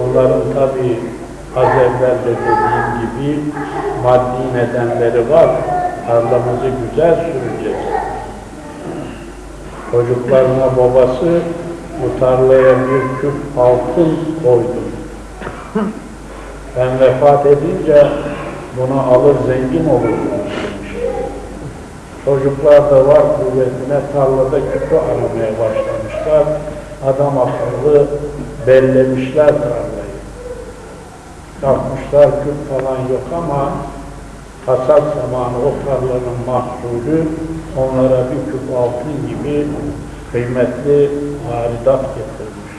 Onların tabi az evvel de dediğim gibi maddi nedenleri var. Tarlamızı güzel süreceğiz. Çocuklarına babası bu tarlaya bir küp altın koydu. Ben vefat edince bunu alır zengin demiş. Çocuklar da var kuvvetine tarlada küpü aramaya başlamışlar. Adam akıllı bellemişler tarlayı. Bakmışlar küp falan yok ama hasat zamanı o tarlanın mahsulü onlara bir küp altın gibi kıymetli varidat getirmiş.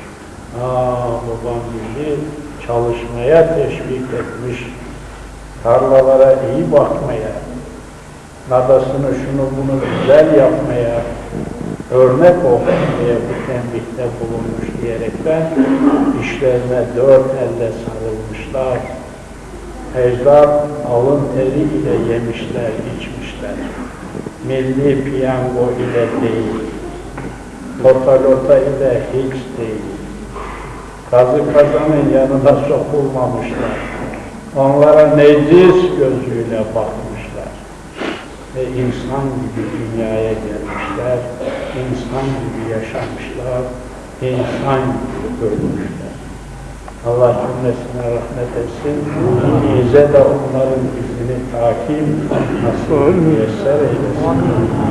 Aa babam bizi çalışmaya teşvik etmiş. Tarlalara iyi bakmaya, nadasını şunu bunu güzel yapmaya, örnek olmaya bu tembihte bulunmuş diyerekten işlerine dört elle sarılmışlar. Ecdat alın teri ile yemişler, içmişler. Milli piyango ile değil, totalota ile hiç değil. Kazı kazanın yanına sokulmamışlar. Onlara necis gözüyle bakmışlar. Ve insan gibi gelmişler, insan gibi yaşamışlar, insan gibi ölmüşler. Allah cümlesine rahmet etsin. Bize de onların izini takip nasıl müyesser eylesin.